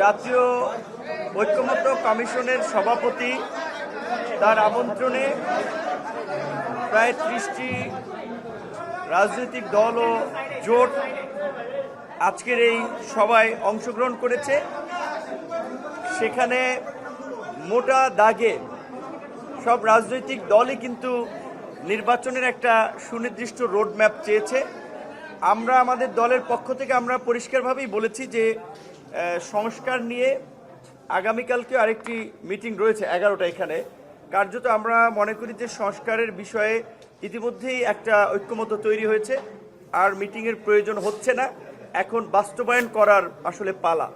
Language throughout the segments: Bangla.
জাতীয় ঐক্যমত্য কমিশনের সভাপতি তার আমন্ত্রণে প্রায় ত্রিশটি রাজনৈতিক দল ও জোট আজকের এই সভায় অংশগ্রহণ করেছে। সেখানে মোটা দাগে সব রাজনৈতিক দলই কিন্তু নির্বাচনের একটা সুনির্দিষ্ট রোডম্যাপ চেয়েছে। আমরা আমাদের দলের পক্ষ থেকে আমরা পরিষ্কারভাবেই বলেছি যে সংস্কার নিয়ে আগামীকালকে আরেকটি মিটিং রয়েছে এগারোটা এখানে। কার্যত আমরা মনে করি যে সংস্কারের বিষয়ে ইতিমধ্যেই একটা ঐক্যমত তৈরি হয়েছে, আর মিটিংয়ের প্রয়োজন হচ্ছে না। এখন বাস্তবায়ন করার আসলে পালা।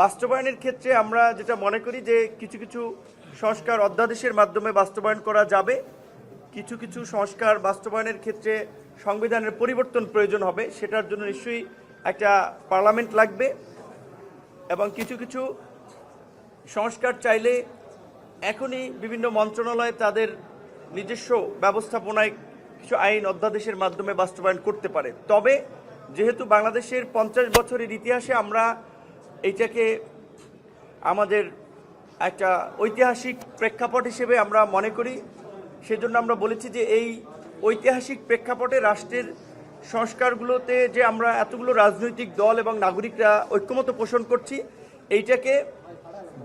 বাস্তবায়নের ক্ষেত্রে আমরা যেটা মনে করি যে কিছু কিছু সংস্কার অধ্যাদেশের মাধ্যমে বাস্তবায়ন করা যাবে। কিছু কিছু সংস্কার বাস্তবায়নের ক্ষেত্রে সংবিধানের পরিবর্তন প্রয়োজন হবে, সেটার জন্য নিশ্চয়ই একটা পার্লামেন্ট লাগবে। এবং কিছু কিছু সংস্কার চাইলে এখনই বিভিন্ন মন্ত্রণালয় তাদের নিজস্ব ব্যবস্থাপনায় কিছু আইন অধ্যাদেশের মাধ্যমে বাস্তবায়ন করতে পারে। তবে যেহেতু বাংলাদেশের পঞ্চাশ বছরের ইতিহাসে আমরা এইটাকে আমাদের একটা ঐতিহাসিক প্রেক্ষাপট হিসেবে আমরা মনে করি, সেজন্য আমরা বলেছি যে এই ঐতিহাসিক প্রেক্ষাপটে রাষ্ট্রের সংস্কারগুলোতে যে আমরা এতগুলো রাজনৈতিক দল এবং নাগরিকরা ঐক্যমত পোষণ করছি, এইটাকে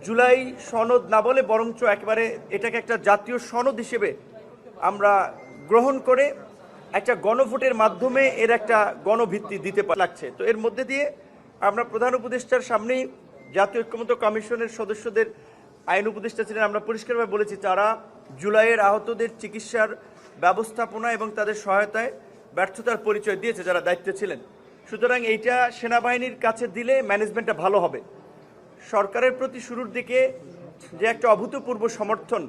জুলাই সনদ না বলে বরঞ্চ একেবারে এটাকে একটা জাতীয় সনদ হিসেবে আমরা গ্রহণ করে একটা গণভোটের মাধ্যমে এর একটা গণভিত্তি দিতে লাগছে। তো এর মধ্যে দিয়ে আমরা প্রধান উপদেষ্টার সামনেই জাতীয় ঐক্যমত্য কমিশনের সদস্যদের, আইন উপদেষ্টা ছিলেন, আমরা পরিষ্কারভাবে বলেছি, তারা জুলাইয়ের আহতদের চিকিৎসার ব্যবস্থাপনা এবং তাদের সহায়তায় ব্যর্থতার পরিচয় দিয়েছে যারা দায়িত্বে ছিলেন। সুতরাং এইটা সেনাবাহিনীর কাছে দিলে ম্যানেজমেন্টটা ভালো হবে। সরকারের প্রতি শুরুর দিকে যে একটা অভূতপূর্ব সমর্থন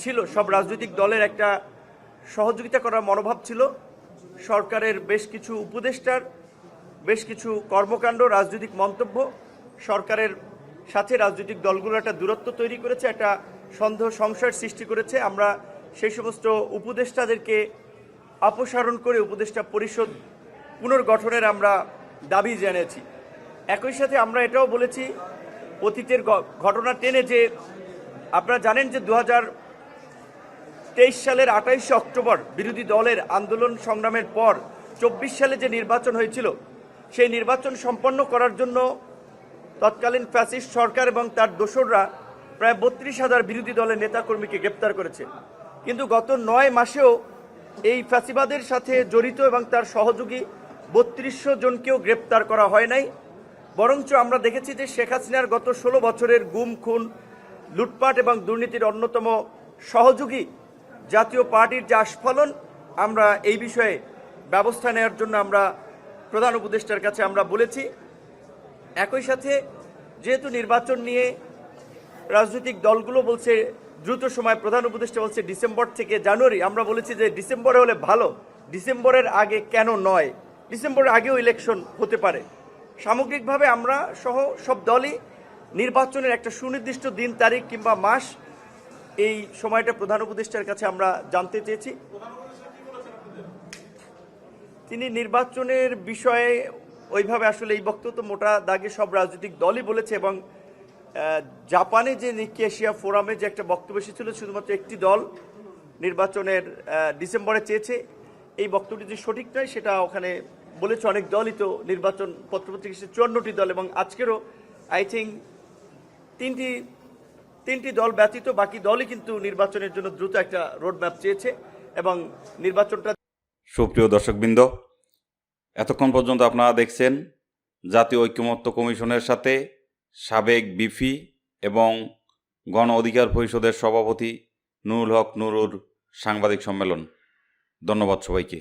ছিল, সব রাজনৈতিক দলের একটা সহযোগিতা করার মনোভাব ছিল। সরকারের বেশ কিছু উপদেষ্টার, বেশ কিছু কর্মকাণ্ড, রাজনৈতিক মন্তব্য, সরকারের সাথে রাজনৈতিক দলগুলো একটা দূরত্ব তৈরি করেছে, একটা সন্দেহ সংশয়ের সৃষ্টি করেছে। আমরা সেই সমস্ত উপদেষ্টাদেরকে অপসারণ করে উপদেষ্টা পরিষদ পুনর্গঠনের আমরা দাবি জানিয়েছি। একই সাথে আমরা এটাও বলেছি, অতীতের ঘটনা টেনে যে আপনারা জানেন যে দু তেইশ সালের আঠাইশে অক্টোবর বিরোধী দলের আন্দোলন সংগ্রামের পর চব্বিশ সালে যে নির্বাচন হয়েছিল, সেই নির্বাচন সম্পন্ন করার জন্য তৎকালীন ফ্যাসিস্ট সরকার এবং তার দোসররা প্রায় বত্রিশ হাজার বিরোধী দলের নেতাকর্মীকে গ্রেপ্তার করেছে। কিন্তু গত নয় মাসেও এই ফ্যাসিবাদের সাথে জড়িত এবং তার সহযোগী বত্রিশশো জনকেও গ্রেপ্তার করা হয় নাই। বরঞ্চ আমরা দেখেছি যে শেখ হাসিনার গত ষোলো বছরের গুম, খুন, লুটপাট এবং দুর্নীতির অন্যতম সহযোগী জাতীয় পার্টির যে আস্ফলন, আমরা এই বিষয়ে ব্যবস্থা নেওয়ার জন্য আমরা প্রধান উপদেষ্টার কাছে আমরা বলেছি। একই সাথে যেহেতু নির্বাচন নিয়ে রাজনৈতিক দলগুলো বলছে দ্রুত সময় প্রধান উপদেষ্টা বলছে ডিসেম্বর থেকে জানুয়ারি। আমরা বলেছি যে ডিসেম্বরে হলে ভালো, ডিসেম্বরের আগে কেন নয়? ডিসেম্বরের আগেও ইলেকশন হতে পারে। সামগ্রিকভাবে আমরা সহ সব দলই নির্বাচনের একটা সুনির্দিষ্ট দিন, তারিখ কিংবা মাস, এই সময়টা প্রধান উপদেষ্টার কাছে আমরা জানতে চেয়েছি। তিনি নির্বাচনের বিষয়ে ওইভাবে আসলে এই বক্তব্য মোটা দাগে সব রাজনৈতিক দলই বলেছে এবং জাপানে যে নিকি এশিয়া ফোরামে যে একটা বক্তব্য এসেছিল, শুধুমাত্র একটি দল নির্বাচনের ডিসেম্বরে চেয়েছে, এই বক্তব্যটি যে সঠিক নয়, সেটা ওখানে বলেছে অনেক দলই তো, নির্বাচন পত্রপত্রিকা এসেছে চুয়ান্নটি দল এবং আজকেরও আই থিঙ্ক তিনটি তিনটি দল ব্যতীত বাকি দলই কিন্তু নির্বাচনের জন্য দ্রুত একটা রোডম্যাপ চেয়েছে এবং নির্বাচনটা সুপ্রিয় দর্শকবৃন্দ, এতক্ষণ পর্যন্ত আপনারা দেখছেন জাতীয় ঐক্যমত্য কমিশনের সাথে সাবেক বিফি এবং গণ অধিকার পরিষদের সভাপতি নুরুল হক নুরুর সাংবাদিক সম্মেলন। ধন্যবাদ সবাইকে।